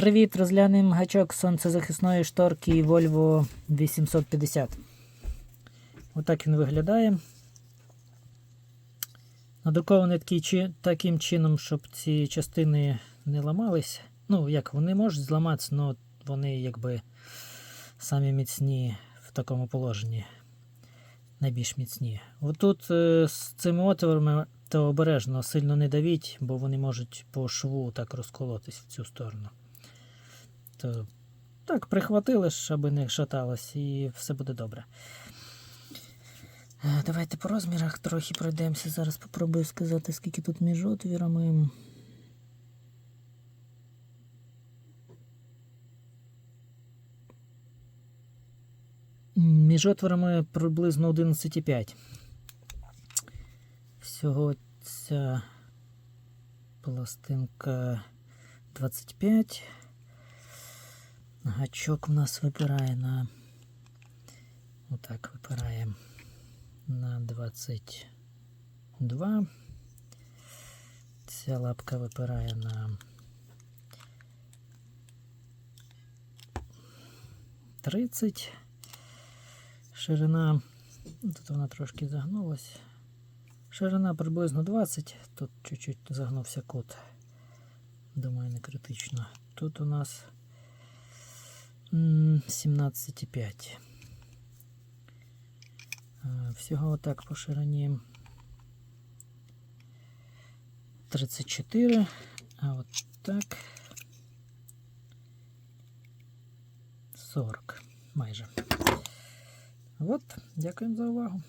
Привіт, розглянемо гачок сонцезахисної шторки Volvo 850. Отак він виглядає. Надрукований такий, таким чином, щоб ці частини не ламались. Ну, як вони можуть зламатися, але вони якби самі міцні в такому положенні. Найбільш міцні. Отут е, з цими отворами то обережно сильно не давіть, бо вони можуть по шву так розколотись в цю сторону. То так, прихватили, щоб не шаталось, і все буде добре. Е, Давайте по розмірах трохи пройдемося. Зараз попробую сказати, скільки тут між отвірами. Між отворами приблизно 11,5. Всього ця пластинка 25. Гачок у нас випирає на. Отак випирає на 22. Ця лапка випирає на 30. Ширина. Тут вона трошки загнулась. Ширина приблизно 20. Тут чуть-чуть загнувся кут. Думаю, не критично. Тут у нас 17,5. Е, Всього отак по ширині 34. А от так 40 майже. От, дякуємо за увагу.